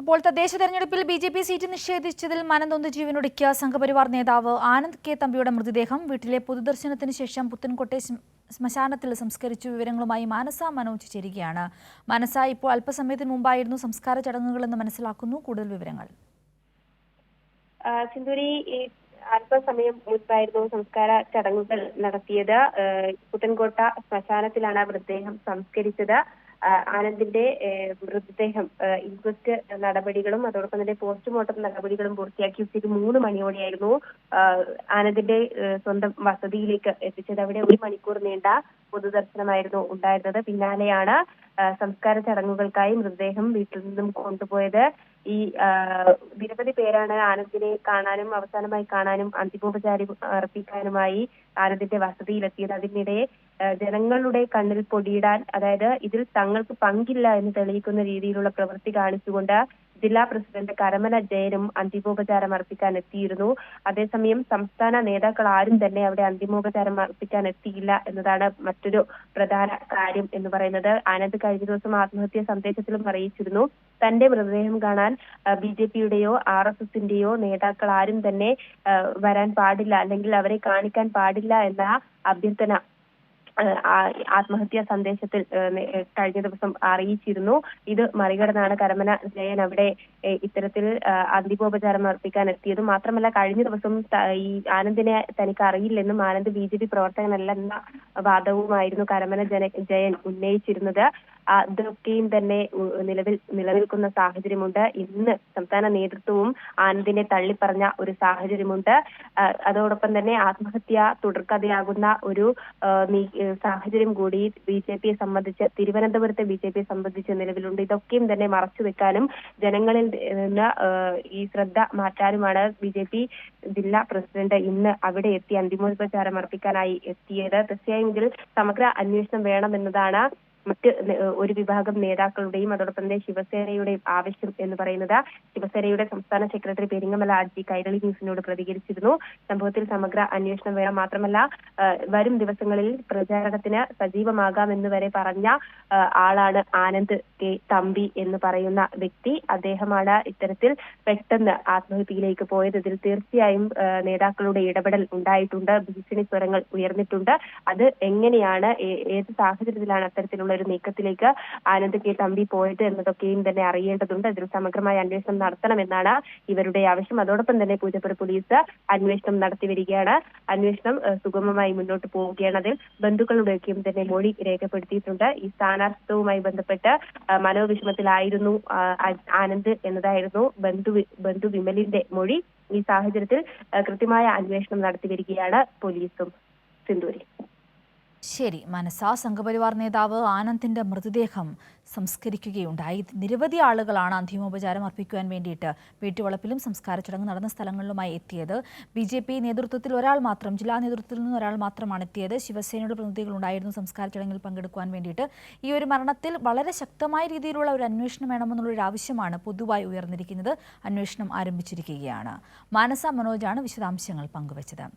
ഇപ്പോൾ തദ്ദേശ തെരഞ്ഞെടുപ്പിൽ ബി ജെ പി സീറ്റ് നിഷേധിച്ചതിൽ മനന്തൊന്ന് ജീവനൊടുക്കിയ സംഘപരിവാർ നേതാവ് ആനന്ദ് കെ തമ്പിയുടെ മൃതദേഹം വീട്ടിലെ പൊതുദർശനത്തിന് ശേഷം പുത്തൻകോട്ടെ ശ്മ- ശ്മശാനത്തിൽ സംസ്കരിച്ചു വിവരങ്ങളുമായി മാനസ മനോജ് ചേരുകയാണ്. മാനസ ഇപ്പോൾ അല്പസമയത്തിന് മുമ്പായിരുന്നു സംസ്കാര ചടങ്ങുകളെന്ന് മനസ്സിലാക്കുന്നു. കൂടുതൽ വിവരങ്ങൾ. സിന്ദൂരി അല്പസമയം മുൻപായിരുന്നു സംസ്കാര ചടങ്ങുകൾ നടത്തിയത്. പുത്തൻകോട്ട ശ്മശാനത്തിലാണ് മൃതദേഹം സംസ്കരിച്ചത്. ആനന്ദിന്റെ മൃതദേഹം ഇൻക്വസ്റ്റ് നടപടികളും അതോടൊപ്പം തന്നെ പോസ്റ്റ്മോർട്ടം നടപടികളും പൂർത്തിയാക്കി ഉച്ചയ്ക്ക് മൂന്ന് മണിയോടെയായിരുന്നു ആനന്ദിന്റെ സ്വന്തം വസതിയിലേക്ക് എത്തിച്ചത്. അവിടെ ഒരു മണിക്കൂർ നീണ്ട പൊതുദർശനമായിരുന്നു ഉണ്ടായിരുന്നത്. പിന്നാലെയാണ് സംസ്കാര ചടങ്ങുകൾക്കായി മൃതദേഹം വീട്ടിൽ നിന്നും കൊണ്ടുപോയത്. ഈ നിരവധി പേരാണ് ആനന്ദിനെ കാണാനും അവസാനമായി കാണാനും അന്തിമോപചാരം അർപ്പിക്കാനുമായി ആനന്ദിന്റെ വസതിയിലെത്തിയത്. അതിനിടെ ജനങ്ങളുടെ കണ്ണിൽ പൊടിയിടാൻ അതായത് ഇതിൽ തങ്ങൾക്ക് പങ്കില്ല എന്ന് തെളിയിക്കുന്ന രീതിയിലുള്ള പ്രവൃത്തി കാണിച്ചുകൊണ്ട് ജില്ലാ പ്രസിഡന്റ് കരമന ജയനും അന്തിമോപചാരം അർപ്പിക്കാൻ എത്തിയിരുന്നു. അതേസമയം സംസ്ഥാന നേതാക്കൾ ആരും തന്നെ അവിടെ അന്തിമോപചാരം അർപ്പിക്കാൻ എത്തിയില്ല എന്നതാണ് മറ്റൊരു പ്രധാന കാര്യം എന്ന് പറയുന്നത്. ആനന്ദ് കഴിഞ്ഞ ദിവസം ആത്മഹത്യാ സന്ദേശത്തിലും അറിയിച്ചിരുന്നു. തന്റെ മൃതദേഹം കാണാൻ ബി ജെ പിയുടെയോ ആർ എസ് എസിന്റെയോ നേതാക്കൾ ആരും തന്നെ വരാൻ പാടില്ല അല്ലെങ്കിൽ അവരെ കാണിക്കാൻ പാടില്ല എന്ന അഭ്യർത്ഥന ആത്മഹത്യാ സന്ദേശത്തിൽ കഴിഞ്ഞ ദിവസം അറിയിച്ചിരുന്നു. ഇത് മറികടന്നാണ് കരമന ജയൻ അവിടെ ഇത്തരത്തിൽ അന്തിമോപചാരം അർപ്പിക്കാൻ എത്തിയത് മാത്രമല്ല കഴിഞ്ഞ ദിവസം ഈ ആനന്ദിനെ തനിക്ക് അറിയില്ലെന്നും ആനന്ദ് ബി ജെ പി പ്രവർത്തകനല്ലെന്ന വാദവുമായിരുന്നു കരമന ജയൻ ഉന്നയിച്ചിരുന്നത്. അതൊക്കെയും തന്നെ നിലവിൽ നിലനിൽക്കുന്ന സാഹചര്യമുണ്ട്. ഇന്ന് സംസ്ഥാന നേതൃത്വവും ആനന്ദിനെ തള്ളിപ്പറഞ്ഞ ഒരു സാഹചര്യമുണ്ട്. അതോടൊപ്പം തന്നെ ആത്മഹത്യ തുടർക്കഥയാകുന്ന ഒരു സാഹചര്യം കൂടി ബി ജെ പിയെ സംബന്ധിച്ച് തിരുവനന്തപുരത്തെ ബി ജെ പിയെ സംബന്ധിച്ച് നിലവിലുണ്ട്. ഇതൊക്കെയും തന്നെ മറച്ചു വെക്കാനും ജനങ്ങളിൽ നിന്ന് ഈ ശ്രദ്ധ മാറ്റാനുമാണ് ബി ജെ പി ജില്ലാ പ്രസിഡന്റ് ഇന്ന് അവിടെ എത്തി അന്തിമോപചാരം അർപ്പിക്കാനായി എത്തിയത്. തീർച്ചയായും ഇതിൽ സമഗ്ര അന്വേഷണം വേണമെന്നതാണ് മറ്റ് ഒരു വിഭാഗം നേതാക്കളുടെയും അതോടൊപ്പം തന്നെ ശിവസേനയുടെയും ആവശ്യം എന്ന് പറയുന്നത് ശിവസേനയുടെ സംസ്ഥാന സെക്രട്ടറി പെരിങ്ങമല ആജി കൈരളി ന്യൂസിനോട് പ്രതികരിച്ചിരുന്നു. സംഭവത്തിൽ സമഗ്ര അന്വേഷണം വേണം മാത്രമല്ല വരും ദിവസങ്ങളിൽ പ്രചാരണത്തിന് സജീവമാകാമെന്ന് വരെ പറഞ്ഞ ആളാണ് ആനന്ദ് കെ തമ്പി എന്ന് പറയുന്ന വ്യക്തി. അദ്ദേഹമാണ് ഇത്തരത്തിൽ പെട്ടെന്ന് ആത്മഹത്യയിലേക്ക് പോയത്. ഇതിൽ തീർച്ചയായും നേതാക്കളുടെ ഇടപെടൽ ഉണ്ടായിട്ടുണ്ട്. ഭീഷണി സ്വരങ്ങൾ ഉയർന്നിട്ടുണ്ട്. അത് എങ്ങനെയാണ് ഏത് സാഹചര്യത്തിലാണ് അത്തരത്തിലുള്ള ഒരു നീക്കത്തിലേക്ക് ആനന്ദ് കെ തമ്പി പോയത് എന്നതൊക്കെയും തന്നെ അറിയേണ്ടതുണ്ട്. ഇതിൽ സമഗ്രമായ അന്വേഷണം നടത്തണമെന്നാണ് ഇവരുടെ ആവശ്യം. അതോടൊപ്പം തന്നെ പൂജപ്പുര പോലീസ് അന്വേഷണം നടത്തി വരികയാണ്. അന്വേഷണം ഏഹ്, സുഗമമായി മുന്നോട്ട് പോവുകയാണ്. അതിൽ ബന്ധുക്കളുടെയൊക്കെയും തന്നെ മൊഴി രേഖപ്പെടുത്തിയിട്ടുണ്ട്. ഈ സ്ഥാനാർത്ഥിത്വവുമായി ബന്ധപ്പെട്ട് മനോവിഷമത്തിലായിരുന്നു ആനന്ദ് എന്നതായിരുന്നു ബന്ധു ബന്ധു വിമലിന്റെ മൊഴി. ഈ സാഹചര്യത്തിൽ കൃത്യമായ അന്വേഷണം നടത്തി വരികയാണ് പോലീസും. സിന്ദൂരി. ശരി മനസ സംഘപരിവാർ നേതാവ് ആനന്ദിന്റെ മൃതദേഹം സംസ്കരിക്കുകയുണ്ടായി. നിരവധി ആളുകളാണ് അന്തിമോപചാരം അർപ്പിക്കുവാൻ വേണ്ടിയിട്ട് വീട്ടുവളപ്പിലും സംസ്കാര ചടങ്ങ് നടന്ന സ്ഥലങ്ങളിലുമായി എത്തിയത്. ബി ജെ പി നേതൃത്വത്തിൽ ഒരാൾ മാത്രം ജില്ലാ നേതൃത്വത്തിൽ നിന്ന് ഒരാൾ മാത്രമാണ് എത്തിയത്. ശിവസേനയുടെ പ്രതിനിധികൾ ഉണ്ടായിരുന്നു സംസ്കാര ചടങ്ങിൽ പങ്കെടുക്കുവാൻ വേണ്ടിയിട്ട്. ഈ ഒരു മരണത്തിൽ വളരെ ശക്തമായ രീതിയിലുള്ള ഒരു അന്വേഷണം വേണമെന്നുള്ള ഒരു ആവശ്യമാണ് പൊതുവായി ഉയർന്നിരിക്കുന്നത്. അന്വേഷണം ആരംഭിച്ചിരിക്കുകയാണ്. മാനസ മനോജാണ് വിശദാംശങ്ങൾ പങ്കുവച്ചത്.